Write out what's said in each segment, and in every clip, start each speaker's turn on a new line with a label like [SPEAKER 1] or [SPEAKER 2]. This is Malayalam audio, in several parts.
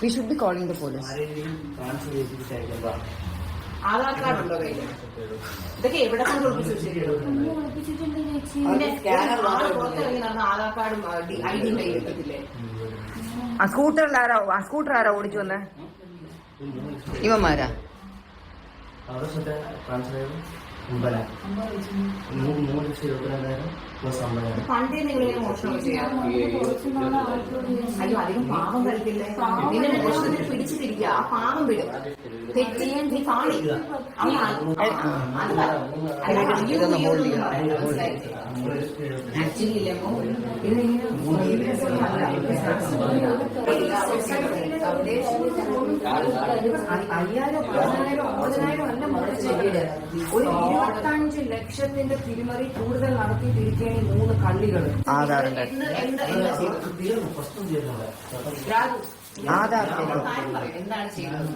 [SPEAKER 1] We should be calling the police
[SPEAKER 2] Aadhaar card ഉണ്ടോ കയ്യിൽ ഇതൊക്കെ എവിടെ കൊണ്ട് ഒളിപ്പിച്ചു വെച്ചിട്ടുണ്ടോ പിന്നെ
[SPEAKER 3] സ്കാനർ
[SPEAKER 2] ആൾ പുറത്തിറങ്ങി നടന്ന ആധാർ കാർഡും ഐ ഡിയും കയ്യിൽ എടുക്കത്തില്ലേ
[SPEAKER 1] ആ സ്കൂട്ടറിൽ ആരാ ആ സ്കൂട്ടർ ആരാ ഓടിച്ചു വന്നേ? ഇവന്മാരാ?
[SPEAKER 3] മുമ്പല മൂന്ന് മൂന്ന് ലക്ഷം ഇരുപത്തിരണ്ടായിരം പ്ലസ് അമ്പതിനായിരം
[SPEAKER 2] പണ്ടേ നിങ്ങൾ മോഷണം ചെയ്യാം അയ്യോ അധികം പാവം കളിക്കില്ലേ നിന്നെ മോഷണത്തിന് പിടിച്ചു തിരിക്കുക ആ പാവം വിടും തെറ്റ് നീ കാണി ആക്ച്വലി ഇല്ലേ ഇത് അയ്യായിരം പതിനായിരം ഒമ്പതിനായിരം അല്ല മുടക്കി ഒരു ഇരുപത്തഞ്ച് ലക്ഷത്തിന്റെ തിരിമറി കൂടുതൽ നടത്തിയിട്ടിരിക്കുകയാണ് മൂന്ന് കള്ളികൾ
[SPEAKER 3] തീർന്നു പ്രശ്നം തീർന്നില്ല
[SPEAKER 2] രാജു എന്താണ് ചെയ്യുന്നത്?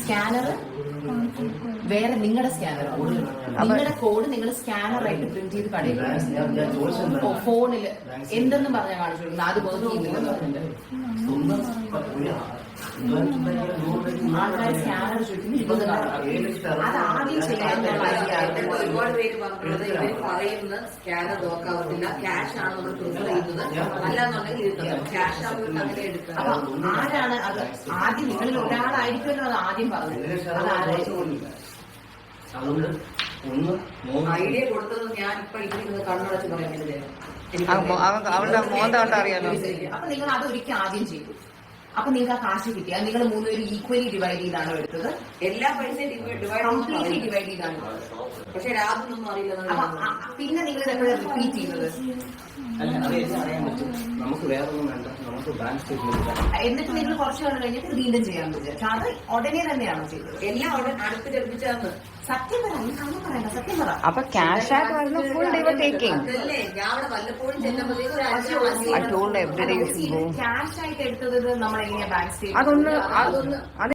[SPEAKER 2] സ്കാനർ വേറെ നിങ്ങളുടെ സ്കാനർ നിങ്ങളുടെ കോഡ് നിങ്ങൾ സ്കാനറായിട്ട് പ്രിന്റ് ചെയ്ത് കടയിൽ
[SPEAKER 3] ഫോണിൽ
[SPEAKER 2] എന്തെന്ന് ഫോണിൽ. എന്തെന്നും പറഞ്ഞാൽ കാണിച്ചു കൊടുക്കുന്നത് അത് വർക്ക് ആൾക്കാർ സ്കാനർ ചോദിക്കുന്നു ഇരുപത് കാണാം അത് ആദ്യം ചെയ്യാനുള്ള
[SPEAKER 4] ഒരുപാട് പേര് പറഞ്ഞിട്ടുള്ളത് ഇവർ പറയുന്ന സ്കാനർ നോക്കാവുന്നില്ല ക്യാഷ് ആണ് നമ്മൾ പ്രിഫർ ചെയ്യുന്നത് അല്ലാന്നുണ്ടെങ്കിൽ ക്യാഷ് ആകുമ്പോൾ അങ്ങനെ എടുക്കാം
[SPEAKER 2] അപ്പൊ ആരാണ് അത് ആദ്യം നിങ്ങളിൽ ഒരാളായിരിക്കുമല്ലോ അത് ആദ്യം പറഞ്ഞത്
[SPEAKER 3] അതുകൊണ്ട് ഒന്ന്
[SPEAKER 4] ഐഡിയ കൊടുത്തത് ഞാൻ ഇപ്പൊ ഇരിക്കുന്നത് കണ്ണടച്ച് പറയുന്നത്
[SPEAKER 1] ആ അവൻ- അവളുടെ മോന്ത കണ്ടാ അറിയാലോ
[SPEAKER 2] അപ്പൊ നിങ്ങൾ അത് ഒരിക്കൽ ആദ്യം ചെയ്തു അപ്പൊ നിങ്ങൾക്ക് ആ കാശ് കിട്ടിയാൽ നിങ്ങൾ മൂന്നുപേരും ഈക്വലി ഡിവൈഡ് ചെയ്താണോ എടുത്തത്.
[SPEAKER 4] എല്ലാ പൈസയും ഡിവൈഡ്
[SPEAKER 2] കംപ്ലീറ്റ്ലി ഡിവൈഡ് ചെയ്താണോ.
[SPEAKER 4] പക്ഷെ രാത്രിയൊന്നും അറിയില്ല
[SPEAKER 2] പിന്നെ നിങ്ങൾ റിപ്പീറ്റ് ചെയ്യുന്നത്?
[SPEAKER 3] നമുക്ക് വേറെ ഒന്നും വേണ്ട. നമുക്ക് ബാങ്ക് സ്റ്റേറ്റ്മെന്റ്
[SPEAKER 2] എന്നിട്ട് നിങ്ങൾ കുറച്ച് കഴിഞ്ഞിട്ട് വീണ്ടും ചെയ്യാൻ പക്ഷെ അത് ഉടനെ തന്നെയാണ് ചെയ്തത്.
[SPEAKER 4] എല്ലാം അടുത്ത് ലഭിച്ചാന്ന്
[SPEAKER 1] അപ്പൊ ക്യാഷ് ആയിട്ട് വരുന്ന ഫുൾ ഡേ ടേക്കിംഗ്
[SPEAKER 2] എങ്ങനെയാ ബാങ്ക്
[SPEAKER 1] അതൊന്ന്
[SPEAKER 2] സ്റ്റേറ്റ്മെന്റ്
[SPEAKER 1] അത് അത്